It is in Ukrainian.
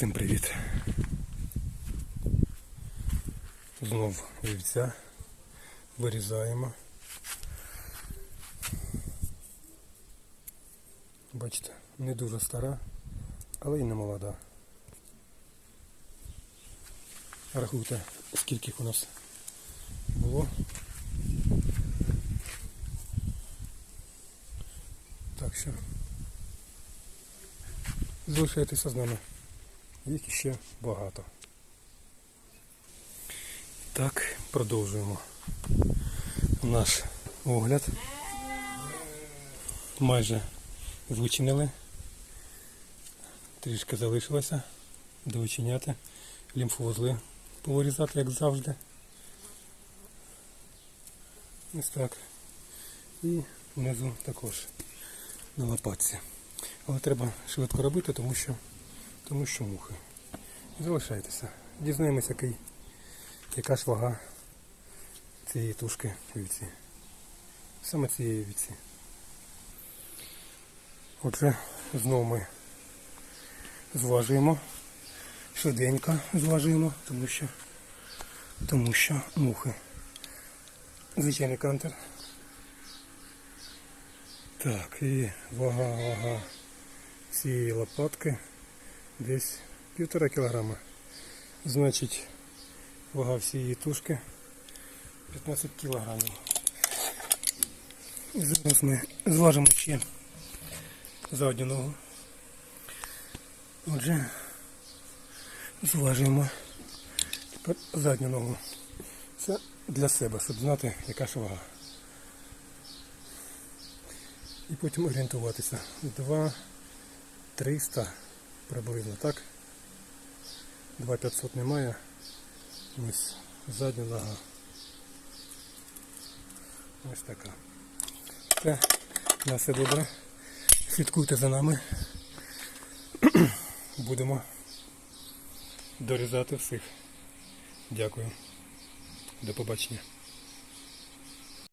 Всім привіт. Знов вівця. Вирізаємо. Бачите, не дуже стара, але і не молода. Рахуйте, скільки у нас було. Так що залишайтеся з нами. Їх ще багато. Так, продовжуємо наш огляд. Майже вичинили. Трішки залишилося довичиняти, лімфоузли повирізати, як завжди. Ось так. І внизу також на лопатці. Але треба швидко робити, тому що, тому що мухи. Залишайтеся. Дізнаємося, який, яка ж вага цієї тушки вівці. Саме цієї вівці. Отже, знову ми зважуємо. Швиденько зважуємо, тому що, тому що мухи. Звичайний кантер. Так, і вага, вага цієї лопатки десь півтора кілограма. Значить, вага всієї тушки 15 кілограмів. І зараз ми зважимо ще задню ногу. Отже, зважуємо тепер задню ногу. Це для себе, щоб знати, яка ж вага. І потім орієнтуватися. 2 300 приблизно, так? 2500 немає. Ось задня нога. Ось така. Все, на все добре. Слідкуйте за нами. Будемо дорізати всіх. Дякую. До побачення.